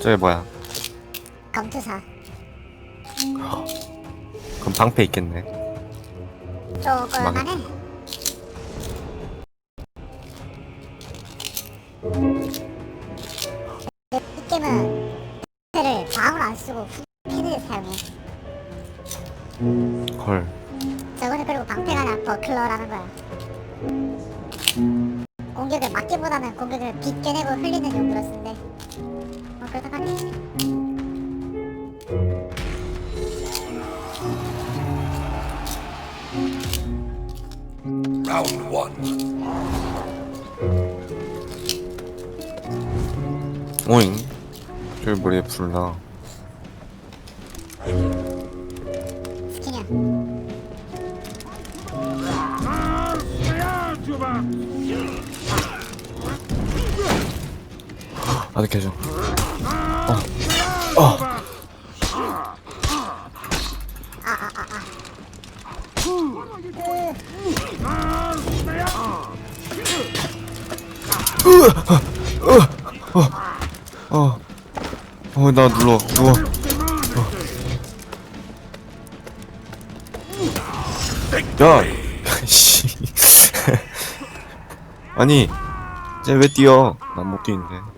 저게 뭐야? 검투사 그럼 방패 있겠네. 조그만해 이 게임은 를 방울 안 쓰고 패드를 사용해 헐. 저거는 그리고 방패가 아니라 버클러라는 거야 공격을 막기보다는 공격을 빗겨내고 흘리는 용도로 쓴대 Round one. 오잉. 저기 머리에 불 나. 스키냐 아득해 줘. 어. 어, 나 눌러. 누워. 야! 씨. 아니, 쟤 왜 뛰어? 난 못 뛰는데.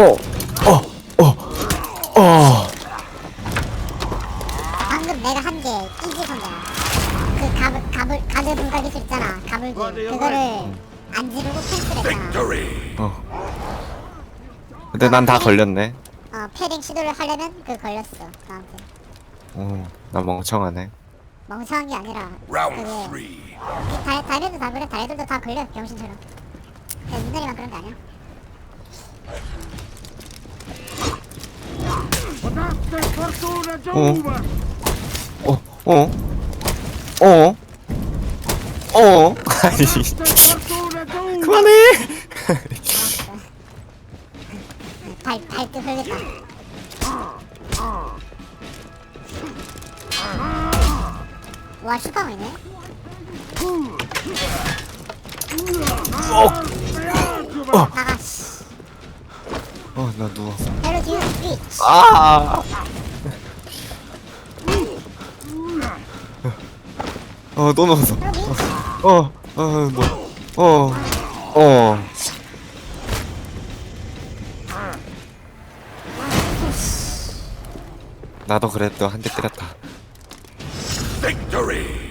어, 어, 어, 어. 방금 내가 한 게 이지 선배야. 그 가불 가불 가드 분갈 기술 있잖아. 가불기 그거를 안 지르고 캔슬했잖아. Victory. 근데 난 다 걸렸네. 어 패링 시도를 하려면 그 걸렸어 나한테. 어, 나 멍청하네. 멍청한 게 아니라 그게 three. 달 달면도 다 그래. 달들도 다 걸려 병신처럼. 야, 민들이만 그런 게 아니야. 어, 어, 어, 어. 아니, 그만해. 발 발등 흘렸다. 와 슈퍼맨이네. 나가 씨. 어, 나 누웠어. 헬로 듀 스위치. 아. 어, 또 넣었어. 여기 어, 어, 뭐, 어, 어. 나도 그래도 한 대 때렸다. Victory.